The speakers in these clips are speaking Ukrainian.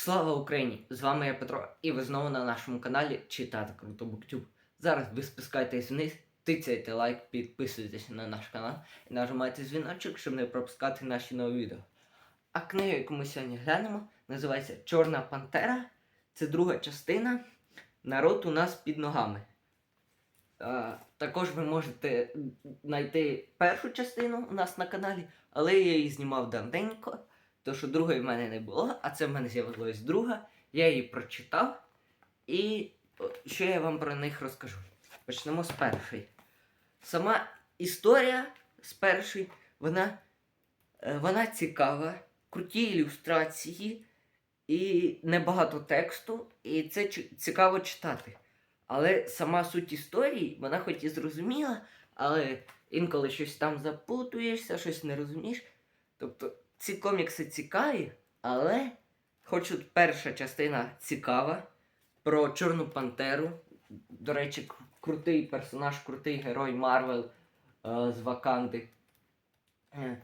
Слава Україні! З вами я Петро, і ви знову на нашому каналі Читати Круто Буктюб. Зараз ви спускайтесь вниз, тицяйте лайк, підписуйтесь на наш канал і нажимайте дзвіночок, щоб не пропускати наші нові відео. А книга, яку ми сьогодні глянемо, називається Чорна Пантера. Це друга частина. Народ у нас під ногами. А, також ви можете знайти першу частину у нас на каналі, але я її знімав давненько. То, що другої в мене не було, а це в мене з'явилась друга. Я її прочитав. І що я вам про них розкажу. Почнемо з першої. Сама історія з першої, вона, е, вона цікава, круті ілюстрації і небагато тексту, і це цікаво читати. Але сама суть історії, вона хоч і зрозуміла, але інколи щось там запутуєшся, щось не розумієш. Тобто ці комікси цікаві, але хоч от перша частина цікава про Чорну Пантеру. До речі, крутий персонаж, крутий герой Марвел е, з Ваканди. Е,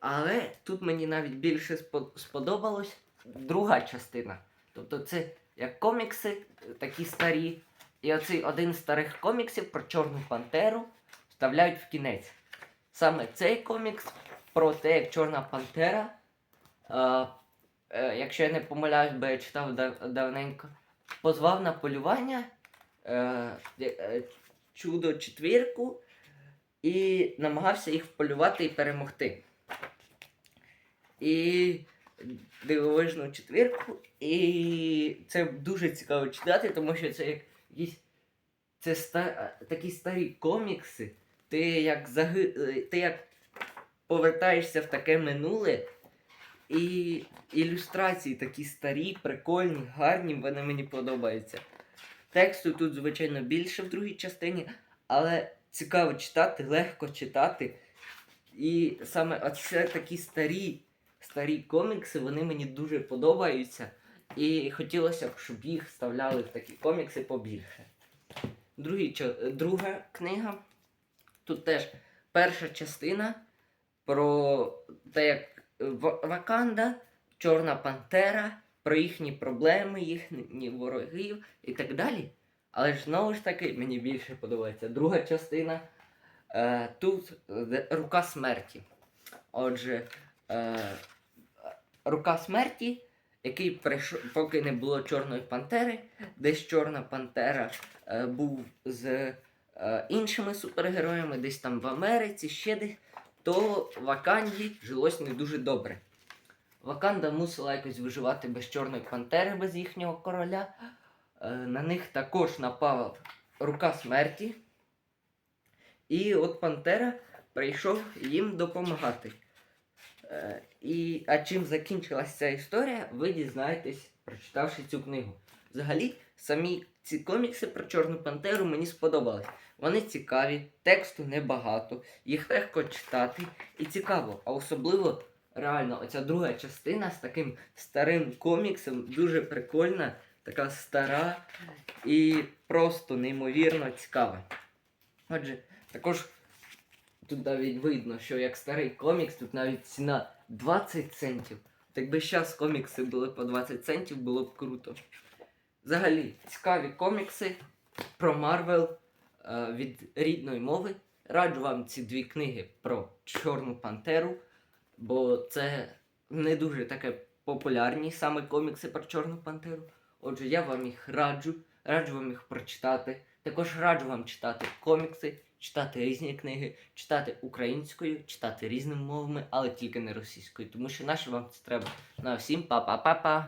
Але тут мені навіть більше спо- сподобалось друга частина. Тобто це як комікси, е, такі старі. І оцей один з старих коміксів про Чорну Пантеру вставляють в кінець. Саме цей комікс про те, як Чорна Пантера. Е, е, якщо я не помиляюсь, бо я читав дав- давненько, позвав на полювання е, е, чудо четвірку і намагався їх вполювати і перемогти. І дивовижну четвірку. І це дуже цікаво читати, тому що це як якісь це ста, такі старі комікси. Ти як заги, е, ти як повертаєшся в таке минуле. І ілюстрації такі старі, прикольні, гарні, вони мені подобаються. Тексту тут, звичайно, більше в другій частині, але цікаво читати, легко читати. І саме оце такі старі, старі комікси, вони мені дуже подобаються. І хотілося б, щоб їх вставляли в такі комікси побільше. Другий, друга книга. Тут теж перша частина про те, як Ваканда, Чорна Пантера, про їхні проблеми, їхні ворогів і так далі. Але ж знову ж таки мені більше подобається друга частина. Е, тут е, рука смерті. Отже, е, рука смерті, який прийшов, поки не було Чорної Пантери, десь Чорна Пантера е, був з е, іншими супергероями, десь там в Америці, ще десь то Ваканді жилось не дуже добре. Ваканда мусила якось виживати без Чорної Пантери, без їхнього короля. Е, на них також напала рука смерті. І от Пантера прийшов їм допомагати. Е, і, а чим закінчилася ця історія, ви дізнаєтесь, прочитавши цю книгу. Взагалі, самі ці комікси про Чорну Пантеру мені сподобались. Вони цікаві, тексту небагато, їх легко читати і цікаво. А особливо реально оця друга частина з таким старим коміксом дуже прикольна, така стара і просто неймовірно цікава. Отже, також тут навіть видно, що як старий комікс, тут навіть ціна 20 центів. Так якби зараз комікси були по 20 центів, було б круто. Взагалі, цікаві комікси про Марвел е, від рідної мови. Раджу вам ці дві книги про Чорну Пантеру, бо це не дуже таке популярні саме комікси про Чорну Пантеру. Отже, я вам їх раджу, раджу вам їх прочитати. Також раджу вам читати комікси, читати різні книги, читати українською, читати різними мовами, але тільки не російською, тому що наше вам це треба. На всім па-па-па-па!